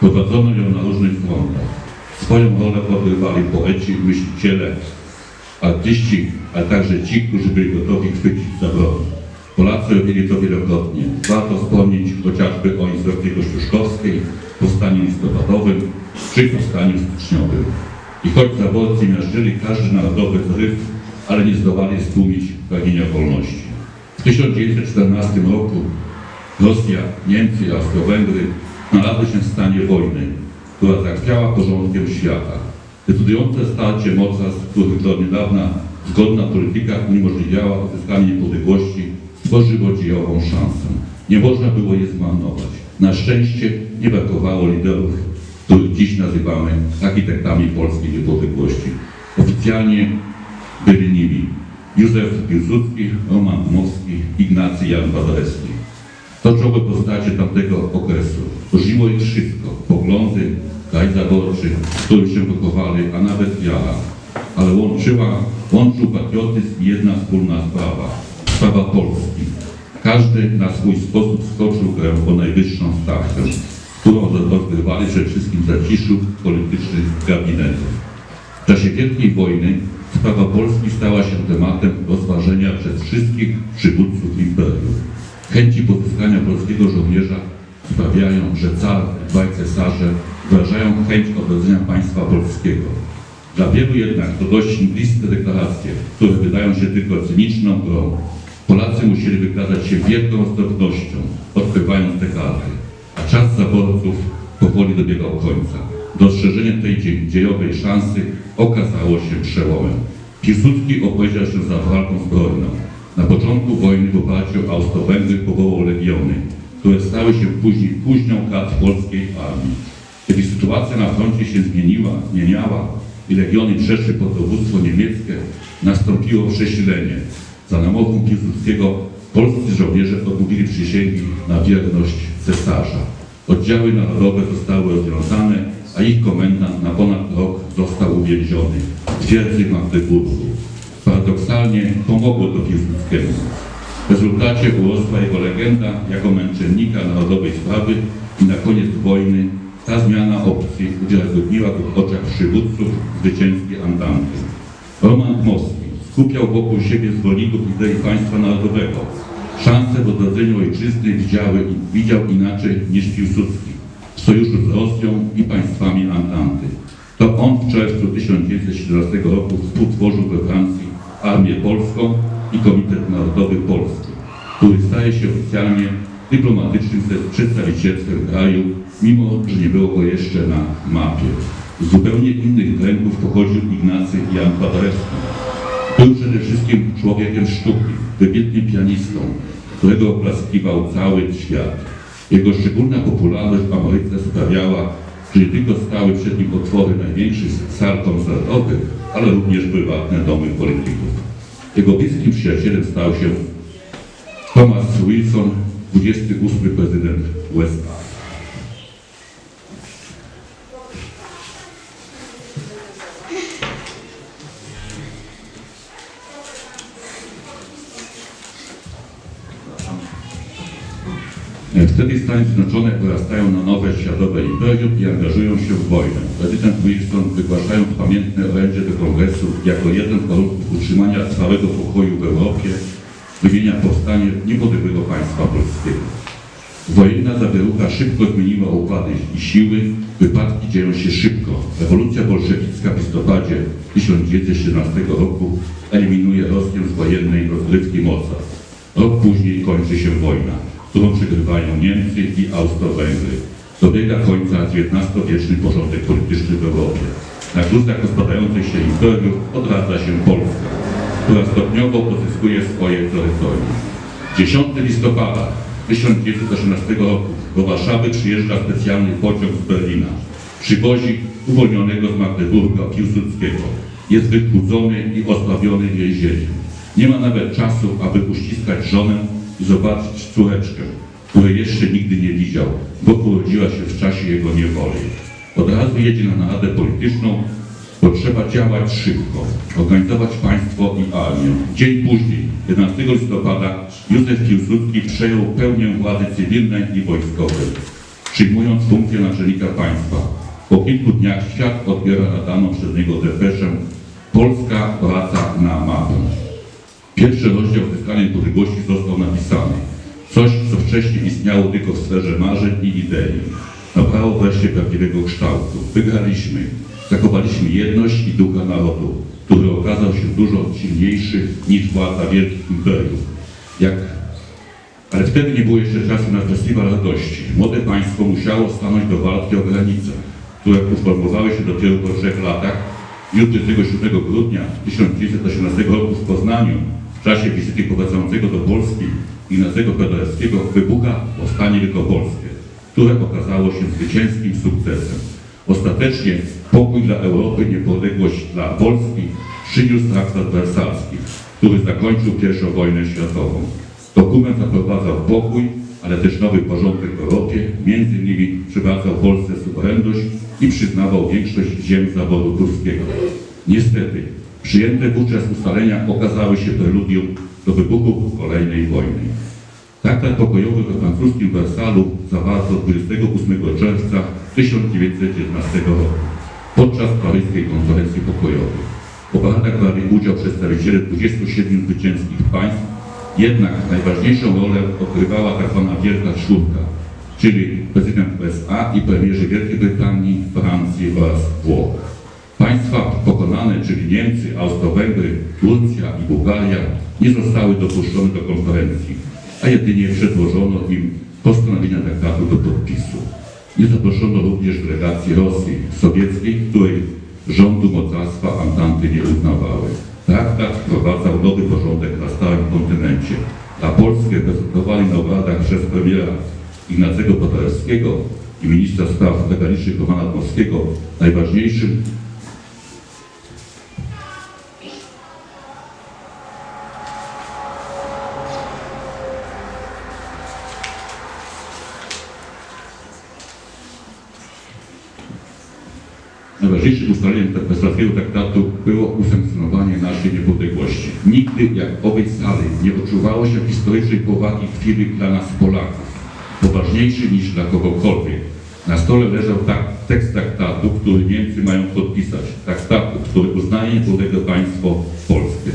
Prowadzono ją na różnych frontach. Swoją rolę odgrywali poeci, myśliciele, artyści, a także ci, którzy byli gotowi chwycić za broń. Polacy robili to wielokrotnie. Warto wspomnieć chociażby o insurrekcji kościuszkowskiej, powstaniu listopadowym czy powstaniu styczniowym. I choć zaborcy miażdżyli każdy narodowy zryw, ale nie zdołali stłumić pragnienia wolności. W 1914 roku Rosja, Niemcy i Austro-Węgry znalazły się w stanie wojny, która zachwiała porządkiem świata. Decydujące starcie mocarstw, których do niedawna zgodna polityka uniemożliwiała uzyskanie niepodległości, stworzyło dziejową szansę. Nie można było je zmarnować. Na szczęście nie brakowało liderów, których dziś nazywamy architektami polskiej niepodległości. Oficjalnie byli nimi Józef Piłsudski, Roman Dmowski, Ignacy Jan Paderewski. To czołowe postacie tamtego okresu. Różniło ich wszystko. Poglądy, kraj zaborczy, którym się wychowali, a nawet wiara. Ale łączyła, łączył patriotyzm i jedna wspólna sprawa. Sprawa Polski. Każdy na swój sposób skoczył grę o najwyższą stawkę, którą rozgrywali przede wszystkim zaciszu politycznych gabinetów. W czasie Wielkiej Wojny sprawa Polski stała się tematem rozważenia przez wszystkich przywódców imperium. Chęci pozyskania polskiego żołnierza sprawiają, że car, dwaj cesarze wyrażają chęć odrodzenia państwa polskiego. Dla wielu jednak to dość mgliste deklaracje, które wydają się tylko cyniczną grą. Polacy musieli wykazać się wielką ostrożnością, odkrywając te karty, a czas zaborców powoli dobiegał końca. Dostrzeżenie tej dzie- dziejowej szansy okazało się przełomem. Piłsudski opowiedział się za walką zbrojną. Na początku wojny w oparciu o Austro-Węgry powołał legiony, które stały się później kuźnią kadr polskiej armii. Kiedy sytuacja na froncie się zmieniła, zmieniała i legiony przeszły pod dowództwo niemieckie, nastąpiło przesilenie. Za namową Piłsudskiego polscy żołnierze odmówili przysięgi na wierność cesarza. Oddziały narodowe zostały rozwiązane, a ich komendant na ponad rok został uwięziony w twierdzy Magdeburgu. Paradoksalnie pomogło to Piłsudskiemu. W rezultacie urosła jego legenda jako męczennika narodowej sprawy i na koniec wojny ta zmiana opcji uwiarygodniła w oczach przywódców zwycięskiej Andanty. Roman Dmowski skupiał wokół siebie zwolenników idei państwa narodowego. Szanse w odrodzeniu ojczyzny widziały, widział inaczej niż Piłsudski w sojuszu z Rosją i państwami Antanty. To on w czerwcu 1917 roku współtworzył we Francji Armię Polską i Komitet Narodowy Polski, który staje się oficjalnie dyplomatycznym przedstawicielstwem kraju, mimo że nie było go jeszcze na mapie. Z zupełnie innych kręgów pochodził Ignacy Jan Paderewski. Był przede wszystkim człowiekiem sztuki, wybitnym pianistą, którego oklaskiwał cały świat. Jego szczególna popularność w Ameryce sprawiała, że nie tylko stały przed nim otwory największych sal koncertowych, ale również prywatne domy polityków. Jego bliskim przyjacielem stał się Thomas Wilson, 28 prezydent USA. Wtedy Stany Zjednoczone wyrastają na nowe światowe imperium i angażują się w wojnę. Prezydent Wilson, wygłaszając pamiętne orędzie do Kongresu jako jeden z warunków utrzymania trwałego pokoju w Europie, wymienia powstanie niepodległego państwa polskiego. Wojenna zawierucha szybko zmieniła układy i siły, wypadki dzieją się szybko. Rewolucja bolszewicka w listopadzie 1917 roku eliminuje Rosję z wojennej rozgrywki mocarstw. Rok później kończy się wojna, którą przegrywają Niemcy i Austro-Węgry. Dobiega końca XIX-wieczny porządek polityczny w Europie. Na gruzach rozpadających się imperiów odradza się Polska, która stopniowo pozyskuje swoje terytorium. 10 listopada 1918 roku do Warszawy przyjeżdża specjalny pociąg z Berlina. Przywozi uwolnionego z Magdeburga Piłsudskiego. Jest wychudzony i osłabiony w więzieniu. Nie ma nawet czasu, aby uściskać żonę zobaczyć córeczkę, której jeszcze nigdy nie widział, bo urodziła się w czasie jego niewoli. Od razu jedzie na naradę polityczną, bo trzeba działać szybko, organizować państwo i armię. Dzień później, 11 listopada, Józef Piłsudski przejął pełnię władzy cywilnej i wojskowej. przyjmując funkcję naczelnika państwa. Po kilku dniach świat odbiera nadaną przez niego depeszę Polska wraca na mapę. Pierwszy rozdział Zyskania Niepodległości został napisany. Coś, co wcześniej istniało tylko w sferze marzeń i idei. Nabrało wreszcie prawdziwego kształtu. Wygraliśmy. Zachowaliśmy jedność i ducha narodu, który okazał się dużo silniejszy niż władza wielkich imperiów. Jak ale wtedy nie było jeszcze czasu na festiwal radości. Młode państwo musiało stanąć do walki o granice, które uformowały się dopiero po trzech latach. Dniu 27 grudnia 1918 roku w Poznaniu, w czasie wizyty prowadzącego do Polski Ignacego Paderewskiego, wybucha powstanie wielkopolskie, które okazało się zwycięskim sukcesem. Ostatecznie pokój dla Europy, niepodległość dla Polski przyniósł traktat wersalski, który zakończył I wojnę światową. Dokument zaprowadzał pokój, ale też nowy porządek w Europie, między innymi przywracał Polsce suwerenność i przyznawał większość ziem zawodu górskiego. Niestety, przyjęte wówczas ustalenia okazały się preludium do wybuchu kolejnej wojny. Traktat pokojowy we francuskim Wersalu zawarto 28 czerwca 1911 roku podczas paryskiej konferencji pokojowej. W obradach brali udział przedstawiciele 27 zwycięskich państw, jednak najważniejszą rolę odgrywała tak zwana Wielka Czwórka, czyli prezydent USA i premierzy Wielkiej Brytanii, Francji oraz Włoch. Państwa pokonane, czyli Niemcy, Austro-Węgry, Turcja i Bułgaria, nie zostały dopuszczone do konferencji, a jedynie przedłożono im postanowienia traktatu do podpisu. Nie zaproszono również delegacji Rosji sowieckiej, której rządu mocarstwa Antanty nie uznawały. Traktat wprowadzał nowy porządek na stałym kontynencie. Na Polskę prezentowali na obradach przez premiera Ignacego Paderewskiego i ministra spraw zagranicznych Romana Dmowskiego najważniejszym Najważniejszym ustaleniem Wersalskiego traktatu było usankcjonowanie naszej niepodległości. Nigdy, jak owej sali, nie odczuwało się historycznej powagi chwili dla nas Polaków, poważniejszy niż dla kogokolwiek. Na stole leżał tak, tekst traktatu, który Niemcy mają podpisać. Traktatu, który uznaje niepodległe państwo Polskie.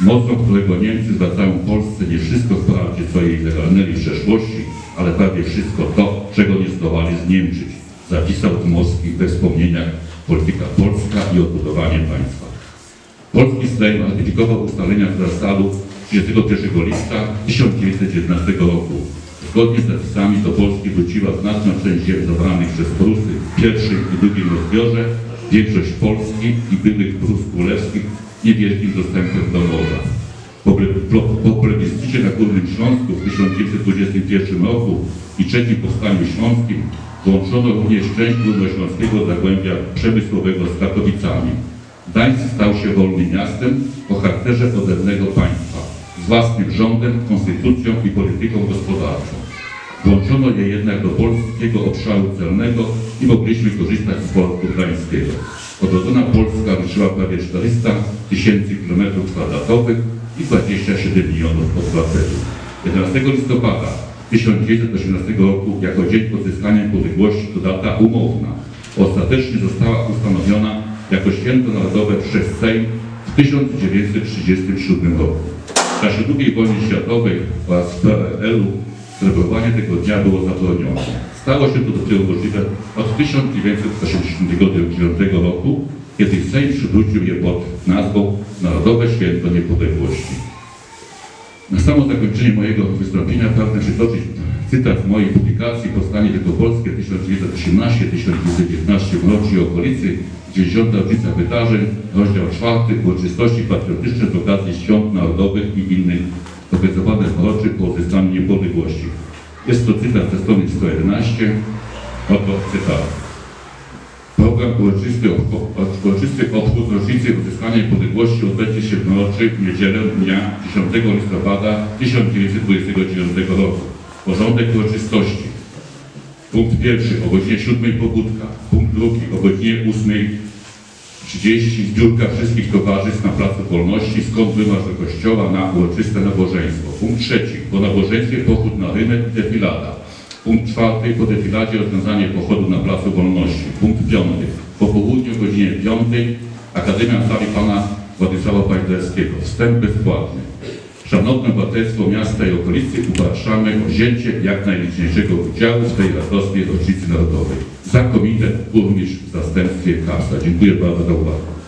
Mocą którego Niemcy zwracają Polsce nie wszystko wprawdzie, co jej zagarnęli w przeszłości, ale prawie wszystko to, czego nie zdołali zniemczyć zapisał Dmowski we wspomnieniach Polityka Polska i odbudowanie państwa. Polski Sejm ratyfikował ustalenia Wersalu 31 lipca 1919 roku. Zgodnie z zapisami do Polski wróciła znaczna część ziem zabranych przez Prusy w pierwszym i drugim rozbiorze, większość Polski i byłych Prus Królewskich niewielkim dostępem do morza. Po, ple- po plebiscycie na Górnym Śląsku w 1921 roku i trzecim powstaniu śląskim włączono również część górnośląskiego zagłębia przemysłowego z Katowicami. Gdańsk stał się wolnym miastem o charakterze odrębnego państwa, z własnym rządem, konstytucją i polityką gospodarczą. Włączono je jednak do polskiego obszaru celnego i mogliśmy korzystać z portu gdańskiego. Odrodzona Polska liczyła prawie 400 tysięcy kilometrów kwadratowych i 27 milionów obywateli. 11 listopada 1918 roku jako dzień odzyskania niepodległości to data umowna. Ostatecznie została ustanowiona jako święto narodowe przez Sejm w 1937 roku. W czasie II wojny światowej oraz w PRL-u celebrowanie tego dnia było zabronione. Stało się to dopiero możliwe od 1989 roku, kiedy Sejm przywrócił je pod nazwą Narodowe Święto Niepodległości. Samo zakończenie mojego wystąpienia pragnę przytoczyć cytat mojej publikacji Powstanie Wielkopolskie 1918-1919 w Mroczy okolicy, 90. rocznica wydarzeń, rozdział 4, uroczystości patriotyczne z okazji świąt narodowych i innych obecowane w po odzyskaniu niepodległości. Jest to cytat ze strony 111, oto cytat. Program uroczysty, obcho- uroczysty obchód rocznicy odzyskania niepodległości odbędzie się w Mroczy w niedzielę dnia 10 listopada 1929 roku. Porządek uroczystości. Punkt pierwszy o godzinie 7 pobudka. Punkt drugi o godzinie 8.30 zbiórka wszystkich towarzystw na Placu Wolności, skąd wymarsz do kościoła na uroczyste nabożeństwo. Punkt trzeci po nabożeństwie pochód na rynek defilada. Punkt czwarty. Po defiladzie rozwiązanie pochodu na Placu Wolności. Punkt piąty. Po południu godzinie piątej Akademia Sali Pana Władysława Pajderskiego. Wstęp bezpłatny. Szanowne obywatelstwo miasta i okolicy upraszamy o wzięcie jak najliczniejszego udziału w tej radosnej rocznicy narodowej. Za komitet burmistrz w zastępstwie Kasa. Dziękuję bardzo za uwagę.